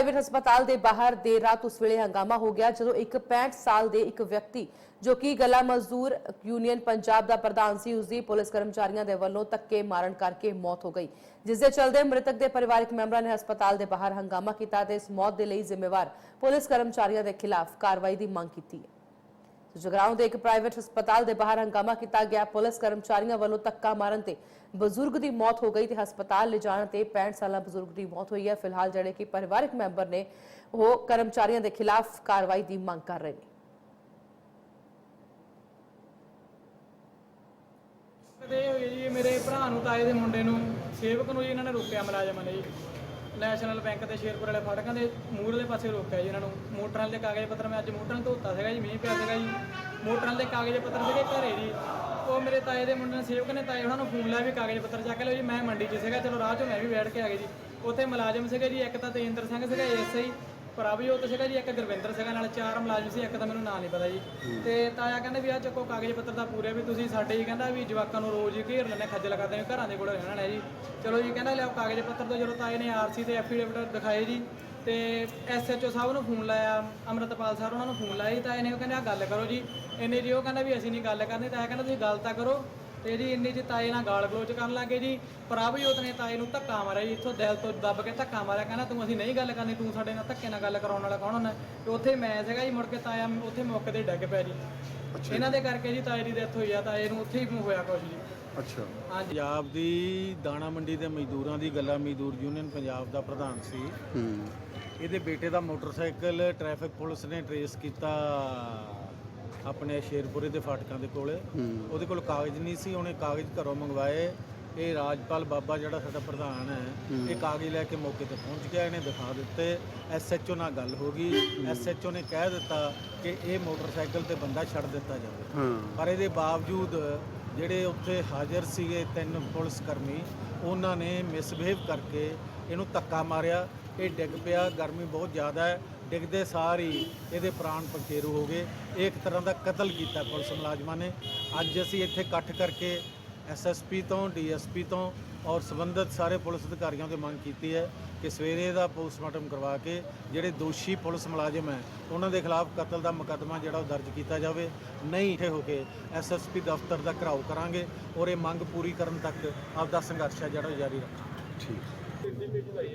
Private ਹਸਪਤਾਲ ਦੇ ਬਾਹਰ ਦੇਰ ਰਾਤ ਉਸ ਵੇਲੇ ਹੰਗਾਮਾ ਹੋ ਗਿਆ ਜਦੋਂ ਇੱਕ 65 ਸਾਲ ਦੇ ਇੱਕ ਵਿਅਕਤੀ, ਜੋ ਕਿ ਗਲਾ ਮਜ਼ਦੂਰ ਯੂਨੀਅਨ ਪੰਜਾਬ ਦਾ ਪ੍ਰਧਾਨ ਸੀ ਉਸ ਦੀ ਪੁਲਿਸ ਕਰਮਚਾਰੀਆਂ ਦੇ ਵੱਲੋਂ ਧੱਕੇ ਮਾਰਨ ਕਰਕੇ ਮੌਤ ਹੋ ਗਈ। ਜਿਸ ਦੇ ਚਲਦੇ ਮ੍ਰਿਤਕ ਦੇ ਪਰਿਵਾਰਕ ਮੈਂਬਰਾਂ ਨੇ ਹਸਪਤਾਲ ਦੇ ਬਾਹਰ ਹੰਗਾਮਾ ਕੀਤਾ ਤੇ ਇਸ ਮੌਤ ਦੇ ਲਈ ਜ਼ਿੰਮੇਵਾਰ ਪੁਲਿਸ ਕਰਮਚਾਰੀਆਂ ਦੇ ਖਿਲਾਫ ਕਾਰਵਾਈ ਦੀ ਮੰਗ ਕੀਤੀ ਹੈ। ਜਗਰਾਉਂ ਦੇ ਇੱਕ ਪ੍ਰਾਈਵੇਟ ਹਸਪਤਾਲ ਦੇ ਬਾਹਰ ਹੰਗਾਮਾ ਕੀਤਾ ਗਿਆ। ਪੁਲਿਸ ਕਰਮਚਾਰੀਆਂ ਵੱਲੋਂ ਧੱਕਾ ਮਾਰਨ ਤੇ ਬਜ਼ੁਰਗ ਦੀ ਮੌਤ ਹੋ ਗਈ ਤੇ ਹਸਪਤਾਲ ਲਿਜਾਣ ਤੇ 65 ਸਾਲਾ ਬਜ਼ੁਰਗ ਦੀ ਮੌਤ ਹੋਈ ਹੈ। ਫਿਲਹਾਲ ਜਿਹੜੇ ਕਿ ਪਰਿਵਾਰਕ ਮੈਂਬਰ ਨੇ, ਉਹ ਕਰਮਚਾਰੀਆਂ ਦੇ ਖਿਲਾਫ ਕਾਰਵਾਈ ਦੀ ਮੰਗ ਕਰ ਰਹੇ ਨੇ। ਕਦੇ ਹੋਈ ਜੀ ਮੇਰੇ ਭਰਾ ਨੂੰ, ਤਾਏ ਦੇ ਮੁੰਡੇ ਨੂੰ। ਸੇਵਕ ਨੂੰ ਜੀ, ਇਹਨਾਂ ਨੇ ਰੋਕਿਆ ਮੁਲਾਜ਼ਮਾਂ ਨੇ ਜੀ। ਨੈਸ਼ਨਲ ਬੈਂਕ ਦੇ ਸ਼ੇਰਪੁਰ ਵਾਲੇ ਫਾਟਕਾਂ ਦੇ ਮੂਹਰਲੇ ਪਾਸੇ ਰੋਕਿਆ ਜੀ ਇਹਨਾਂ ਨੂੰ। ਮੋਟਰਾਂ ਦੇ ਕਾਗਜ਼ ਪੱਤਰ ਮੈਂ ਅੱਜ ਮੋਟਰਾਂ ਧੋਤਾ ਸੀਗਾ ਜੀ, ਮੀਂਹ ਪਿਆ ਸੀਗਾ ਜੀ। ਮੋਟਰਾਂ ਦੇ ਕਾਗਜ਼ ਪੱਤਰ ਸੀਗੇ ਘਰੇ ਜੀ। ਉਹ ਮੇਰੇ ਤਾਏ ਦੇ ਮੁੰਡੇ ਨੇ, ਸੇਵਕ ਨੇ ਤਾਏ ਉਹਨਾਂ ਨੂੰ ਫੋਨ ਲਾਇਆ ਵੀ ਕਾਗਜ਼ ਪੱਤਰ ਚੱਕ ਲਓ ਜੀ, ਮੈਂ ਮੰਡੀ 'ਚ ਸੀਗਾ। ਚਲੋ ਰਾਹ 'ਚੋਂ ਮੈਂ ਵੀ ਬੈਠ ਕੇ ਆ ਗਏ ਜੀ। ਉੱਥੇ ਮੁਲਾਜ਼ਮ ਸੀਗੇ ਜੀ, ਇੱਕ ਤਾਂ ਤੇਜਿੰਦਰ ਸਿੰਘ ਸੀਗਾ ਐਸਆਈ ਪ੍ਰਭਜੋਤ ਸੀਗਾ ਜੀ ਇੱਕ ਗੁਰਵਿੰਦਰ ਸੀਗਾ ਨਾਲ ਚਾਰ ਮੁਲਾਜ਼ਮ ਸੀ ਇੱਕ ਤਾਂ ਮੈਨੂੰ ਨਾਂ ਨਹੀਂ ਪਤਾ ਜੀ। ਤੇ ਤਾਇਆ ਕਹਿੰਦੇ ਵੀ ਆ ਚੱਕੋ ਕਾਗਜ਼ ਪੱਤਰ ਦਾ ਪੂਰੇ ਵੀ ਤੁਸੀਂ ਸਾਡੇ ਹੀ ਕਹਿੰਦਾ ਵੀ ਜਵਾਕਾਂ ਨੂੰ ਰੋਜ਼ ਹੀ ਘੇਰ ਲੈਣੇ ਖੱਜਲ ਕਰਦੇ ਨੇ ਘਰਾਂ ਦੇ ਕੋਲ ਰਹਿਣਾ ਨੇ ਜੀ। ਚਲੋ ਜੀ ਕਹਿੰਦਾ ਲਿਆਓ ਕਾਗਜ਼ ਪੱਤਰ ਤੋਂ ਜਦੋਂ ਤਾਏ ਨੇ ਆਰਸੀ ਤੇ ਐਫੀਡੇਵਿਟ ਦਿਖਾਏ ਜੀ ਤੇ ਐਸਐਚਓ ਸਾਹਿਬ ਨੂੰ ਫੋਨ ਲਾਇਆ ਅਮਰਤਪਾਲ ਸਰ ਉਹਨਾਂ ਨੂੰ ਫੋਨ ਲਾਇਆ ਜੀ ਤਾਏ ਨੇ ਉਹ ਕਹਿੰਦੇ ਆ ਗੱਲ ਕਰੋ ਜੀ। ਇੰਨੇ ਜੀ ਉਹ ਕਹਿੰਦਾ ਵੀ ਅਸੀਂ ਨਹੀਂ ਗੱਲ ਕਰਨੀ ਤਾਇਆ ਕਹਿੰਦਾ ਤੁਸੀਂ ਗੱਲ ਤਾਂ ਕਰੋ ਤੇ ਜੀ ਇੰਨੀ ਚ ਤਾਏ ਨਾਲ ਗਾਲ ਗਲੋਚ ਕਰਨ ਲੱਗੇ ਜੀ। ਪ੍ਰਭਜੋਤ ਨੇ ਤਾਏ ਨੂੰ ਧੱਕਾ ਮਾਰਿਆ ਜੀ ਇੱਥੋਂ ਦਿਲ ਤੋਂ ਦੱਬ ਕੇ ਧੱਕਾ ਮਾਰਿਆ ਕਹਿੰਦਾ ਤੂੰ ਅਸੀਂ ਨਹੀਂ ਗੱਲ ਕਰਨੀ ਤੂੰ ਸਾਡੇ ਨਾਲ ਧੱਕੇ ਨਾਲ ਗੱਲ ਕਰਾਉਣ ਵਾਲਾ ਕੌਣ ਹੁੰਦਾ? ਤੇ ਉੱਥੇ ਮੈਂ ਸੀਗਾ ਜੀ ਮੁੜ ਕੇ ਤਾਇਆ ਉੱਥੇ ਮੌਕੇ ਤੇ ਡਿੱਗ ਪਿਆ ਜੀ। ਇਹਨਾਂ ਦੇ ਕਰਕੇ ਜੀ ਤਾਏ ਦੀ ਡੈਥ ਹੋਈ ਆ ਤਾਏ ਨੂੰ ਉੱਥੇ ਹੀ ਹੋਇਆ ਕੁਛ ਜੀ। ਅੱਛਾ। ਹਾਂਜੀ। ਪੰਜਾਬ ਦੀ ਦਾਣਾ ਮੰਡੀ ਦੇ ਮਜ਼ਦੂਰਾਂ ਦੀ ਗੱਲਾ ਮਜ਼ਦੂਰ ਯੂਨੀਅਨ ਪੰਜਾਬ ਦਾ ਪ੍ਰਧਾਨ ਸੀ। ਹੂੰ। ਇਹਦੇ ਬੇਟੇ ਦਾ ਮੋਟਰਸਾਈਕਲ ਟ੍ਰੈਫਿਕ ਪੁਲਿਸ ਨੇ ਟਰੇਸ ਕੀਤਾ ਆਪਣੇ ਸ਼ੇਰਪੁਰੇ ਦੇ ਫਾਟਕਾਂ ਦੇ ਕੋਲ। ਉਹਦੇ ਕੋਲ ਕਾਗਜ਼ ਨਹੀਂ ਸੀ ਉਹਨੇ ਕਾਗਜ਼ ਘਰੋਂ ਮੰਗਵਾਏ। ਇਹ ਰਾਜਪਾਲ ਬਾਬਾ ਜਿਹੜਾ ਸਾਡਾ ਪ੍ਰਧਾਨ ਹੈ ਇਹ ਕਾਗਜ਼ ਲੈ ਕੇ ਮੌਕੇ ਤੇ ਪਹੁੰਚ ਗਿਆ ਇਹਨੇ ਦਿਖਾ ਦਿੱਤੇ। ਐਸਐਚਓ ਨਾਲ ਗੱਲ ਹੋ ਗਈ। ਐਸਐਚਓ ਨੇ ਕਹਿ ਦਿੱਤਾ ਕਿ ਇਹ ਮੋਟਰਸਾਈਕਲ ਤੇ ਬੰਦਾ ਛੱਡ ਦਿੱਤਾ ਜਾਵੇ। ਪਰ ਇਹਦੇ ਬਾਵਜੂਦ ਜਿਹੜੇ ਉੱਥੇ ਹਾਜ਼ਰ ਸੀਗੇ ਤਿੰਨ ਪੁਲਿਸ ਕਰਮੀ ਉਹਨਾਂ ਨੇ ਮਿਸਬਿਹੇਵ ਕਰਕੇ ਇਹਨੂੰ ਧੱਕਾ ਮਾਰਿਆ। ਇਹ ਡਿੱਗ ਪਿਆ ਗਰਮੀ ਬਹੁਤ ਜ਼ਿਆਦਾ ਹੈ। ਡਿੱਗਦੇ ਸਾਰ ਹੀ ਇਹਦੇ ਪ੍ਰਾਣ ਪਖੇਰੂ ਹੋ ਗਏ। ਇਹ ਇੱਕ ਤਰ੍ਹਾਂ ਦਾ ਕਤਲ ਕੀਤਾ ਪੁਲਿਸ ਮੁਲਾਜ਼ਮਾਂ ਨੇ। ਅੱਜ ਅਸੀਂ ਇੱਥੇ ਇਕੱਠ ਕਰਕੇ ਐਸਐਸਪੀ ਤੋਂ ਡੀਐਸਪੀ ਤੋਂ ਔਰ ਸੰਬੰਧਿਤ ਸਾਰੇ ਪੁਲਿਸ ਅਧਿਕਾਰੀਆਂ ਤੋਂ ਮੰਗ ਕੀਤੀ ਹੈ ਕਿ ਸਵੇਰੇ ਦਾ ਪੋਸਟਮਾਰਟਮ ਕਰਵਾ ਕੇ ਜਿਹੜੇ ਦੋਸ਼ੀ ਪੁਲਿਸ ਮੁਲਾਜ਼ਮ ਹੈ ਉਹਨਾਂ ਦੇ ਖਿਲਾਫ ਕਤਲ ਦਾ ਮੁਕੱਦਮਾ ਜਿਹੜਾ ਉਹ ਦਰਜ ਕੀਤਾ ਜਾਵੇ। ਨਹੀਂ ਇਕੱਠੇ ਹੋ ਕੇ ਐਸਐਸਪੀ ਦਫ਼ਤਰ ਦਾ ਘਰਾਓ ਕਰਾਂਗੇ ਔਰ ਇਹ ਮੰਗ ਪੂਰੀ ਕਰਨ ਤੱਕ ਆਪਦਾ ਸੰਘਰਸ਼ ਹੈ ਜਿਹੜਾ ਉਹ ਜਾਰੀ ਰੱਖਾਂਗੇ। ਠੀਕ। ਆਈ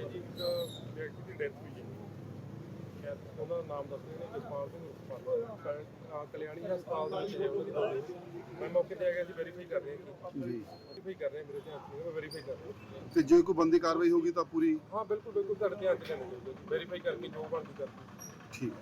ਹੈ ਵਿਅਕਤੀ ਦੀ ਨਾਮ ਦੱਸ ਰਹੇ ਨੇ ਜਸਪਾਲ ਸਿੰਘ ਆ ਕਲਿਆਣੀ ਹਸਪਤਾਲ ਦੇ ਵਿੱਚ ਜੇ ਉਹਦੀ ਦਾਦੀ ਸੀ। ਮੈਂ ਮੌਕੇ ਤੇ ਆ ਗਿਆ ਸੀ ਵੈਰੀਫਾਈ ਕਰ ਰਹੇ ਹਾਂ ਜੀ। ਵੈਰੀਫਾਈ ਕਰ ਰਹੇ ਹਾਂ ਮੇਰੇ ਮੈਂ ਵੈਰੀਫਾਈ ਕਰ ਰਿਹਾ ਤੇ ਜੇ ਕੋਈ ਬੰਦੀ ਕਾਰਵਾਈ ਹੋਗੀ ਤਾਂ ਪੂਰੀ ਹਾਂ ਬਿਲਕੁਲ ਬਿਲਕੁਲ ਤੁਹਾਡੇ ਧਿਆਨ ਚ ਲੈਣੇ ਵੈਰੀਫਾਈ ਕਰਕੇ ਜੋ ਬਣਦੀ ਕਰ ਠੀਕ।